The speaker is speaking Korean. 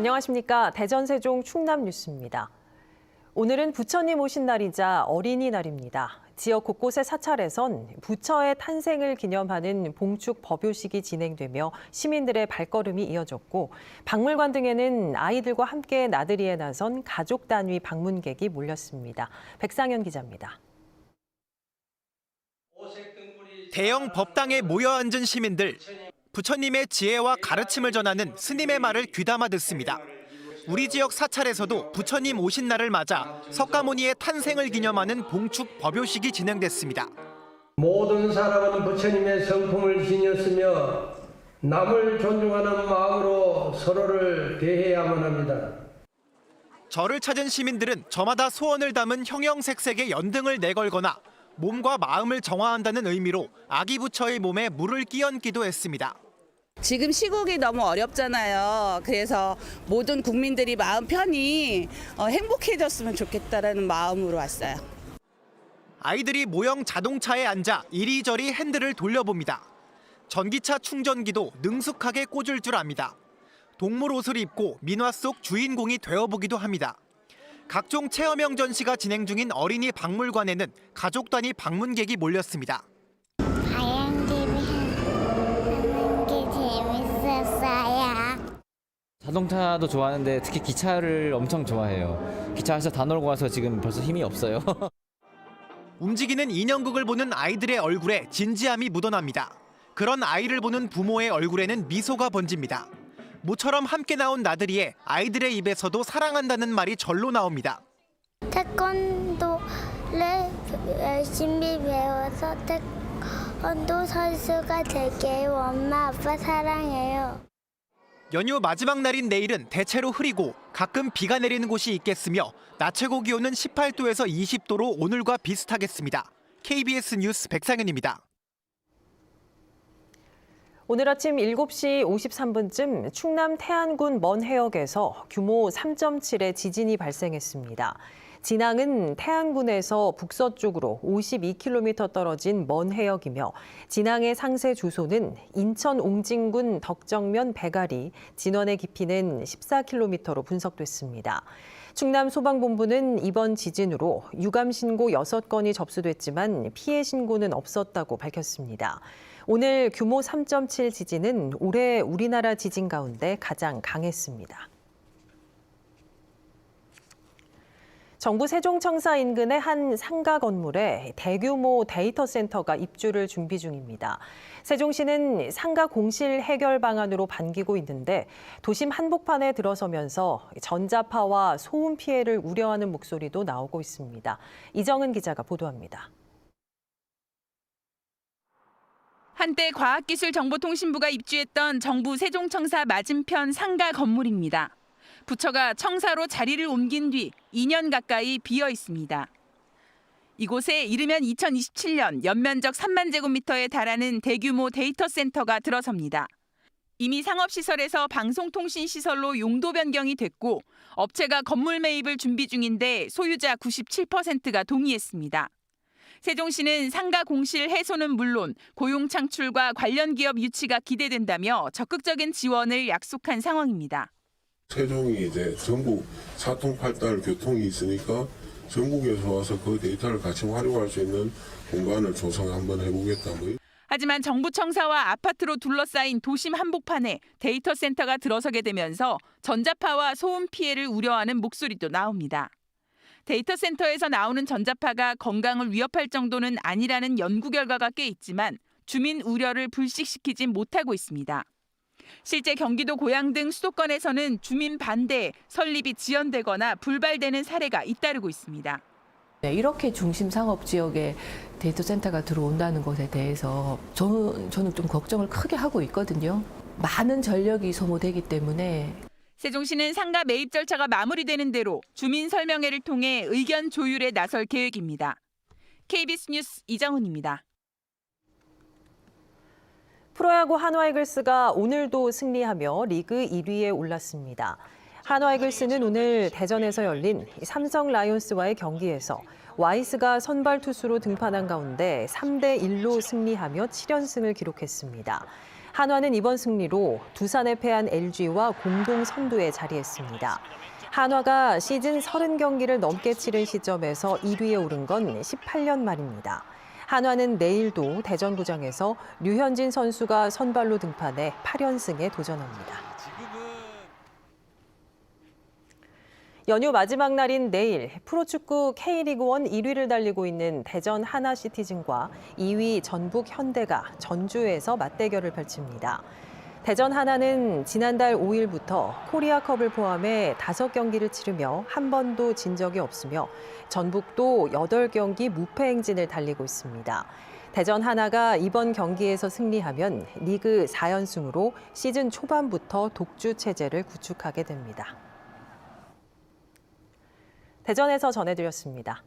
안녕하십니까. 대전 세종 충남 뉴스입니다. 오늘은 부처님 오신 날이자 어린이날입니다. 지역 곳곳의 사찰에선 부처의 탄생을 기념하는 봉축 법요식이 진행되며 시민들의 발걸음이 이어졌고 박물관 등에는 아이들과 함께 나들이에 나선 가족 단위 방문객이 몰렸습니다. 백상현 기자입니다. 대형 법당에 모여 앉은 시민들 부처님의 지혜와 가르침을 전하는 스님의 말을 귀담아 듣습니다. 우리 지역 사찰에서도 부처님 오신 날을 맞아 석가모니의 탄생을 기념하는 봉축 법요식이 진행됐습니다. 모든 사람은 부처님의 성품을 지녔으며 남을 존중하는 마음으로 서로를 대해야만 합니다. 절을 찾은 시민들은 저마다 소원을 담은 형형색색의 연등을 내걸거나 몸과 마음을 정화한다는 의미로 아기 부처의 몸에 물을 끼얹기도 했습니다. 지금 시국이 너무 어렵잖아요. 그래서 모든 국민들이 마음 편히 어, 행복해졌으면 좋겠다라는 마음으로 왔어요. 아이들이 모형 자동차에 앉아 이리저리 핸들을 돌려봅니다. 전기차 충전기도 능숙하게 꽂을 줄 압니다. 동물 옷을 입고 민화 속 주인공이 되어보기도 합니다. 각종 체험형 전시가 진행 중인 어린이 박물관에는 가족 단위 방문객이 몰렸습니다. 자동차도 좋아하는데 특히 기차를 엄청 좋아해요. 기차에서 다 놀고 와서 지금 벌써 힘이 없어요. 움직이는 인형극을 보는 아이들의 얼굴에 진지함이 묻어납니다. 그런 아이를 보는 부모의 얼굴에는 미소가 번집니다. 모처럼 함께 나온 나들이에 아이들의 입에서도 사랑한다는 말이 절로 나옵니다. 태권도를 열심히 배워서 태권도 선수가 될게요. 엄마 아빠 사랑해요. 연휴 마지막 날인 내일은 대체로 흐리고 가끔 비가 내리는 곳이 있겠으며 낮 최고 기온은 18도에서 20도로 오늘과 비슷하겠습니다. KBS 뉴스 백상현입니다. 오늘 아침 7시 53분쯤 충남 태안군 먼 해역에서 규모 3.7의 지진이 발생했습니다. 진앙은 태안군에서 북서쪽으로 52km 떨어진 먼 해역이며 진앙의 상세 주소는 인천 옹진군 덕정면 배가리, 진원의 깊이는 14km로 분석됐습니다. 충남 소방본부는 이번 지진으로 유감 신고 6건이 접수됐지만 피해 신고는 없었다고 밝혔습니다. 오늘 규모 3.7 지진은 올해 우리나라 지진 가운데 가장 강했습니다. 정부 세종청사 인근의 한 상가 건물에 대규모 데이터 센터가 입주를 준비 중입니다. 세종시는 상가 공실 해결 방안으로 반기고 있는데 도심 한복판에 들어서면서 전자파와 소음 피해를 우려하는 목소리도 나오고 있습니다. 이정은 기자가 보도합니다. 한때 과학기술정보통신부가 입주했던 정부 세종청사 맞은편 상가 건물입니다. 부처가 청사로 자리를 옮긴 뒤 2년 가까이 비어 있습니다. 이곳에 이르면 2027년 연면적 3만 제곱미터에 달하는 대규모 데이터 센터가 들어섭니다. 이미 상업시설에서 방송통신시설로 용도 변경이 됐고 업체가 건물 매입을 준비 중인데 소유자 97%가 동의했습니다. 세종시는 상가 공실 해소는 물론 고용 창출과 관련 기업 유치가 기대된다며 적극적인 지원을 약속한 상황입니다. 세종이 이제 전국 사통팔달 교통이 있으니까 전국에서 와서 그 데이터를 같이 활용할 수 있는 공간을 조성 한번 해보겠다. 뭐 하지만 정부 청사와 아파트로 둘러싸인 도심 한복판에 데이터 센터가 들어서게 되면서 전자파와 소음 피해를 우려하는 목소리도 나옵니다. 데이터 센터에서 나오는 전자파가 건강을 위협할 정도는 아니라는 연구 결과가 꽤 있지만 주민 우려를 불식시키진 못하고 있습니다. 실제 경기도 고양 등 수도권에서는 주민 반대에 설립이 지연되거나 불발되는 사례가 잇따르고 있습니다. 네, 이렇게 중심 상업 지역에 데이터 센터가 들어온다는 것에 대해서 저는, 저는 좀 걱정을 크게 하고 있거든요. 많은 전력이 소모되기 때문에 세종시는 상가 매입 절차가 마무리되는 대로 주민 설명회를 통해 의견 조율에 나설 계획입니다. KBS 뉴스 이정훈입니다. 프로야구 한화이글스가 오늘도 승리하며 리그 1위에 올랐습니다. 한화이글스는 오늘 대전에서 열린 삼성 라이온스와의 경기에서 와이스가 선발 투수로 등판한 가운데 3대 1로 승리하며 7연승을 기록했습니다. 한화는 이번 승리로 두산에 패한 LG와 공동 선두에 자리했습니다. 한화가 시즌 30경기를 넘게 치른 시점에서 1위에 오른 건 18년 만입니다. 한화는 내일도 대전구장에서 류현진 선수가 선발로 등판해 8연승에 도전합니다. 연휴 마지막 날인 내일 프로축구 K리그1 1위를 달리고 있는 대전 하나 시티즌과 2위 전북 현대가 전주에서 맞대결을 펼칩니다. 대전 하나는 지난달 5일부터 코리아컵을 포함해 5경기를 치르며 한 번도 진 적이 없으며 전북도 8경기 무패 행진을 달리고 있습니다. 대전 하나가 이번 경기에서 승리하면 리그 4연승으로 시즌 초반부터 독주 체제를 구축하게 됩니다. 대전에서 전해드렸습니다.